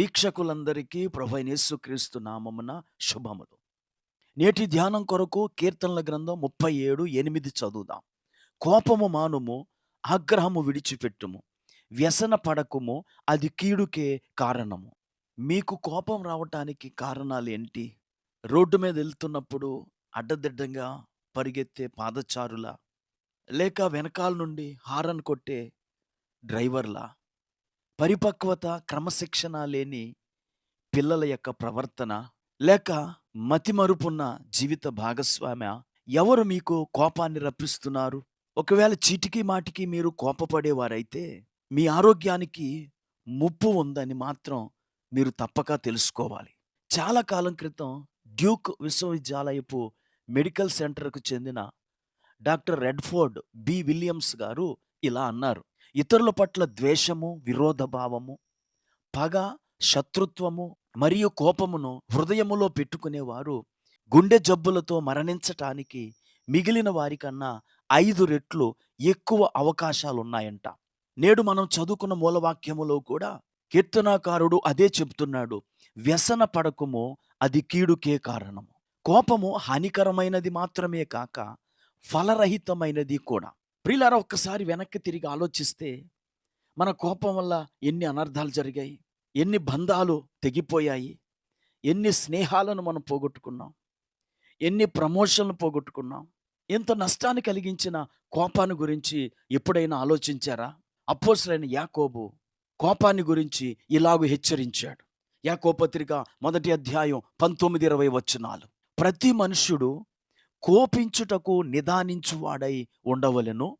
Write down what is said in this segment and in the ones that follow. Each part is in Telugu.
వీక్షకులందరికీ క్రీస్తు నామమున శుభములు. నేటి ధ్యానం కొరకు కీర్తనల గ్రంథం ముప్పై ఏడు ఎనిమిది చదువుదాం. కోపము మానుము ఆగ్రహము విడిచిపెట్టుము వ్యసన పడకుము అది కీడుకే కారణము. మీకు కోపం రావటానికి కారణాలు ఏంటి? రోడ్డు మీద వెళ్తున్నప్పుడు అడ్డదిడ్డంగా పరిగెత్తే పాదచారుల? లేక వెనకాల నుండి హారన్ కొట్టే డ్రైవర్లా? పరిపక్వత క్రమశిక్షణ లేని పిల్లల యొక్క ప్రవర్తన లేక మతిమరుపున్న జీవిత భాగస్వామ్య ఎవరు మీకు కోపాన్ని రప్పిస్తున్నారు? ఒకవేళ చీటికి మాటికి మీరు కోపపడేవారైతే మీ ఆరోగ్యానికి ముప్పు ఉందని మాత్రం మీరు తప్పక తెలుసుకోవాలి. చాలా కాలం క్రితం డ్యూక్ విశ్వవిద్యాలయపు మెడికల్ సెంటర్కు చెందిన డాక్టర్ రెడ్ఫోర్డ్ బి విలియమ్స్ గారు ఇలా అన్నారు. ఇతరుల పట్ల ద్వేషము విరోధ భావము పగ శత్రుత్వము మరియు కోపమును హృదయములో పెట్టుకునేవారు గుండె జబ్బులతో మరణించటానికి మిగిలిన వారికన్నా ఐదు రెట్లు ఎక్కువ అవకాశాలు ఉన్నాయంట నేడు మనం చదువుకున్న మూలవాక్యములో కూడా కీర్తనాకారుడు అదే చెబుతున్నాడు వ్యసన పడకము అది కీడుకే కారణము. కోపము హానికరమైనది మాత్రమే కాక ఫలరహితమైనది కూడా. ప్రియులారా ఒక్కసారి వెనక్కి తిరిగి ఆలోచిస్తే మన కోపం వల్ల ఎన్ని అనర్థాలు జరిగాయి ఎన్ని బంధాలు తెగిపోయాయి ఎన్ని స్నేహాలను మనం పోగొట్టుకున్నాం ఎన్ని ప్రమోషన్లు పోగొట్టుకున్నాం ఎంత నష్టాన్ని కలిగించిన కోపాన్ని గురించి ఎప్పుడైనా ఆలోచించారా? అపోసరైన యాకోబు కోపాన్ని గురించి ఇలాగూ హెచ్చరించాడు. యాకోపత్రిక మొదటి అధ్యాయం పంతొమ్మిది ఇరవై వచ్చినాలు ప్రతి మనుష్యుడు కోపించుటకు నిదానించువాడై ఉండవలెను.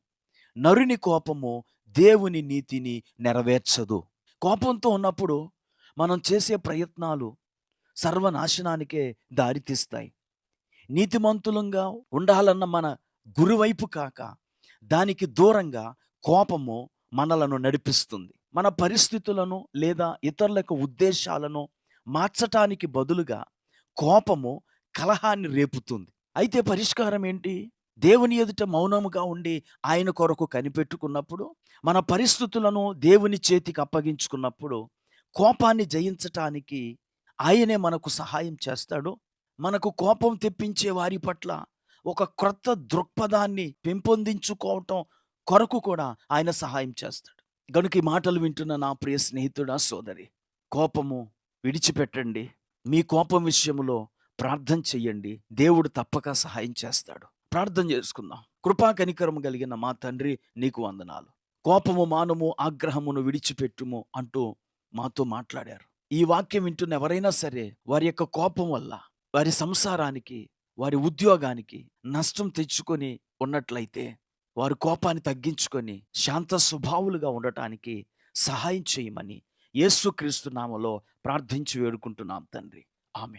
నరుని కోపము దేవుని నీతిని నెరవేర్చదు. కోపంతో ఉన్నప్పుడు మనం చేసే ప్రయత్నాలు సర్వనాశనానికే దారితీస్తాయి. నీతిమంతులంగా ఉండాలన్న మన గురువైపు కాక దానికి దూరంగా కోపము మనలను నడిపిస్తుంది. మన పరిస్థితులను లేదా ఇతరుల ఉద్దేశాలను మార్చటానికి బదులుగా కోపము కలహాన్ని రేపుతుంది. అయితే పరిష్కారం ఏంటి? దేవుని ఎదుట మౌనముగా ఉండి ఆయన కొరకు కనిపెట్టుకున్నప్పుడు మన పరిస్థితులను దేవుని చేతికి అప్పగించుకున్నప్పుడు కోపాన్ని జయించటానికి ఆయనే మనకు సహాయం చేస్తాడు. మనకు కోపం తెప్పించే వారి పట్ల ఒక క్రొత్త దృక్పథాన్ని పెంపొందించుకోవటం కొరకు కూడా ఆయన సహాయం చేస్తాడు. గనుక ఈ మాటలు వింటున్న నా ప్రియ స్నేహితుడా సోదరి కోపము విడిచిపెట్టండి. మీ కోపం విషయంలో ప్రార్థన చెయ్యండి. దేవుడు తప్పక సహాయం చేస్తాడు. ప్రార్థన చేసుకుందాం. కృపా కనికరం కలిగిన మా తండ్రి నీకు వందనాలు. కోపము మానము ఆగ్రహమును విడిచిపెట్టుము అంటూ మాతో మాట్లాడారు. ఈ వాక్యం వింటున్న ఎవరైనా సరే వారి యొక్క కోపం వల్ల వారి సంసారానికి వారి ఉద్యోగానికి నష్టం తెచ్చుకొని ఉన్నట్లయితే వారి కోపాన్ని తగ్గించుకొని శాంత స్వభావులుగా ఉండటానికి సహాయం చేయమని యేసుక్రీస్తు నామలో ప్రార్థించి వేడుకుంటున్నాం తండ్రి. ఆమె